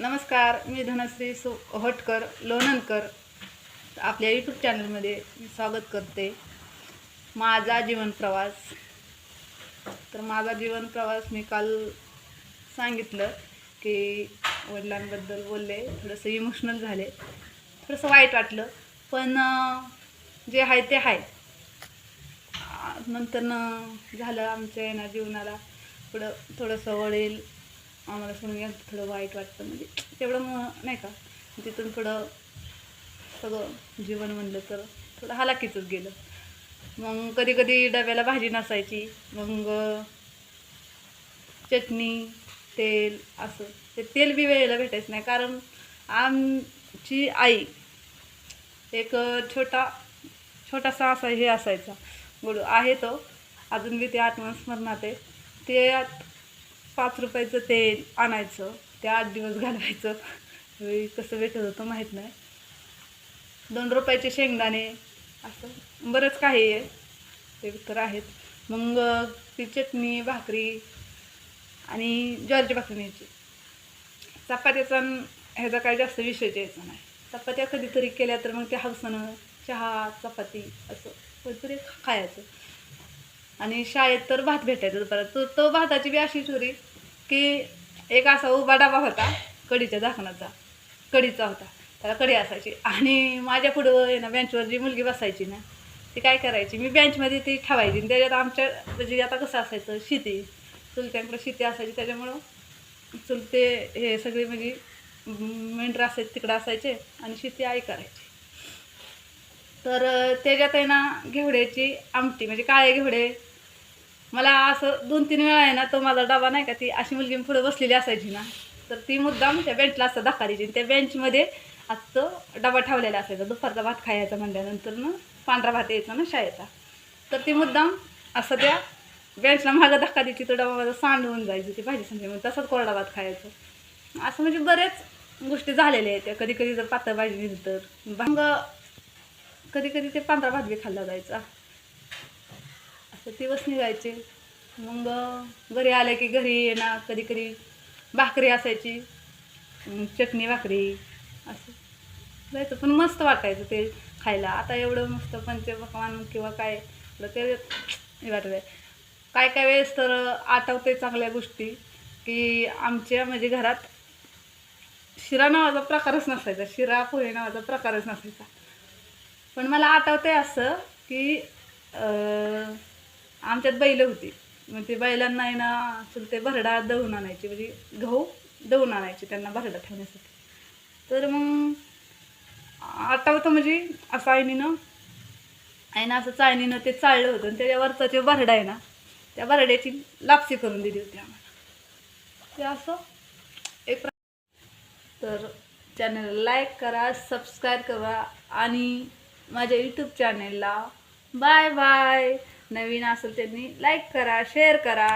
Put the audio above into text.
नमस्कार मी धनश्री सु होटकर लोणंदकर आपल्या यूट्यूब चॅनलमध्ये मी स्वागत करते. माझा जीवन प्रवास. तर माझा जीवन प्रवास मी काल सांगितलं की वडिलांबद्दल बोलले थोडंसं इमोशनल झाले. थोडंसं वाईट वाटलं. पण जे आहे ते आहे. नंतर झालं आमच्या येणार जीवनाला. थोडं थोडंसं वडील आम्हाला सोडून थोडं वाईट वाटतं. म्हणजे तेवढं मग नाही का तिथून थोडं सगळं जीवन म्हणलं तर थोडं हालाकीचंच गेलं. मग कधी कधी डब्याला भाजी नसायची मग चटणी तेल असं. ते तेल बी वेळेला भेटायचं नाही कारण आमची आई एक छोटा छोटासा असा हे असायचा. गोड आहे तो. अजून बी ते आत्मस्मरणात आहे. ते पाच रुपयाचं तेल आणायचं ते आठ दिवस घालवायचं. कसं भेटत होतं माहीत नाही. दोन रुपयाचे शेंगदाणे असं. बरंच काही आहे. ते तर आहेत. मग ती चटणी भाकरी आणि ज्वारीची भाकरी न्यायची. चपात्याचा ह्याचा काही जास्त विषय द्यायचा नाही. चपात्या कधीतरी केल्या तर मग ते हवसानं चहा चपाती असं. कधीतरी खायचं. आणि शाळेत तर भात भेटायचा दुपारात तो तो भाताची बी अशी चोरी की एक असा उभा डबा होता कढीच्या झाकणाचा. कढीचा होता. त्याला कढी असायची. आणि माझ्या पुढं आहे ना बेंचवर जी मुलगी बसायची ना ती काय करायची? मी बेंचमध्ये ती ठेवायची आणि त्याच्यात आमच्या म्हणजे आता कसं असायचं? शेती. चुलत्यांकडे शेती असायची. त्याच्यामुळं चुलते हे सगळे म्हणजे मेंढरं असायचे तिकडं असायचे आणि शेती आई करायची. तर त्याच्यात आहे ना घेवड्याची आमटी म्हणजे काळे घेवडे मला असं दोन तीन वेळा आहे ना तो माझा डबा नाही का ती अशी मुलगी पुढे बसलेली असायची ना. तर ती मुद्दाम त्या बेंचला असं दाखवायची त्या बेंचमध्ये असं डबा ठेवलेला असायचा दुपारचा भात खायचा म्हणल्यानंतर ना पांढरा भात यायचा ना शाळेचा. तर ती मुद्दाम असं त्या बेंचला मागं धक्का द्यायची तो डबा माझा सांडवून जायची ती भाजी संध्या तसंच कोरडा भात खायचं. असं म्हणजे बरेच गोष्टी झालेल्या आहेत कधी कधी जर पातळ भाजी दिली तर. मग कधी कधी ते पांढरा भात बी खाल्ला जायचा. असं दिवस निघायचे. मग घरी आले की घरी येणार कधी कधी भाकरी असायची. चटणी भाकरी असं. जायचं पण मस्त वाटायचं ते खायला. आता एवढं मस्त पंचपक्वान किंवा काय ते वाटत आहे काय काय वेळेस तर आठवते चांगल्या गोष्टी की आमच्या म्हणजे घरात शिरा नावाचा प्रकारच नसायचा. शिरा पोहे नावाचा प्रकारच नसायचा. पण मला आठवते असं की आमच्यात बैल होती. मग ते बैलांना आहे ना ते भरडा दळून आणायची. म्हणजे गहू दळून आणायचे त्यांना भरडा ठेवण्यासाठी. तर मग आठवतं म्हणजे असं आईनीनं आईनं असं चाळणीनं ते चाळलं होतं. आणि त्याच्यावरचा जे भरडा आहे ना त्या भरड्याची लापसी करून दिली होती आम्हाला. ते असं एक तर चॅनलला लाईक करा सबस्क्राईब करा आणि माझ्या यूट्यूब चॅनेलला बाय बाय नवीन असेल त्यांनी लाईक करा शेअर करा.